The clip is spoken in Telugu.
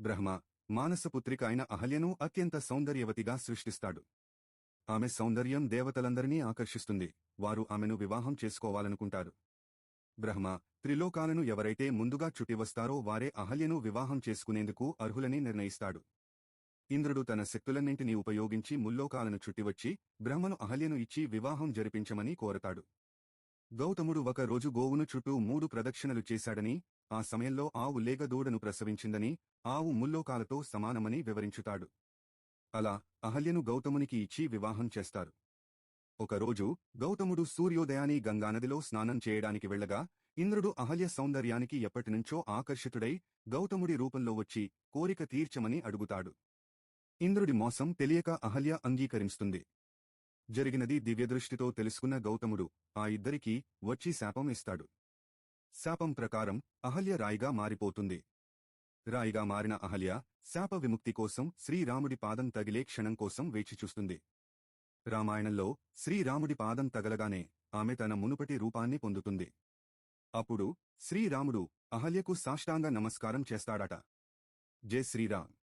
బ్రహ్మ మానసపుత్రిక అయిన అహల్యను అత్యంత సౌందర్యవతిగా సృష్టిస్తాడు. ఆమె సౌందర్యం దేవతలందరినీ ఆకర్షిస్తుంది వారు ఆమెను వివాహం చేసుకోవాలనుకుంటారు. బ్రహ్మ త్రిలోకాలను ఎవరైతే ముందుగా చుట్టివస్తారో వారే అహల్యను వివాహం చేసుకునేందుకు అర్హులని నిర్ణయిస్తాడు. ఇంద్రుడు తన శక్తులన్నింటినీ ఉపయోగించి ముల్లోకాలను చుట్టివచ్చి బ్రహ్మను అహల్యను ఇచ్చి వివాహం జరిపించమని కోరతాడు. గౌతముడు ఒక రోజు గోవును చుట్టూ మూడు ప్రదక్షిణలు చేశాడని ఆ సమయంలో ఆవు లేగ దూడను ప్రసవించిందని ఆవు ముల్లోకాలతో సమానమని వివరించుతాడు. అలా అహల్యను గౌతమునికి ఇచ్చి వివాహం చేస్తారు. ఒకరోజు గౌతముడు సూర్యోదయాని గంగానదిలో స్నానం చేయడానికి వెళ్ళగా ఇంద్రుడు అహల్య సౌందర్యానికి ఎప్పటినుంచో ఆకర్షితుడై గౌతముడి రూపంలో వచ్చి కోరిక తీర్చమని అడుగుతాడు. ఇంద్రుడి మోసం తెలియక అహల్య అంగీకరిస్తుంది. జరిగినది దివ్యదృష్టితో తెలుసుకున్న గౌతముడు ఆ ఇద్దరికీ వచ్చి శాపం ఇస్తాడు. శాపం ప్రకారం అహల్య రాయిగా మారిపోతుంది. రాయిగా మారిన అహల్య శాప విముక్తి కోసం శ్రీరాముడి పాదం తగిలే క్షణం కోసం వేచిచూస్తుంది రామాయణంలో శ్రీరాముడి పాదం తగలగానే ఆమె తన మునుపటి రూపాన్ని పొందుతుంది. అప్పుడు శ్రీరాముడు అహల్యకు సాష్టాంగ నమస్కారం చేస్తాడట. జై శ్రీరామ్.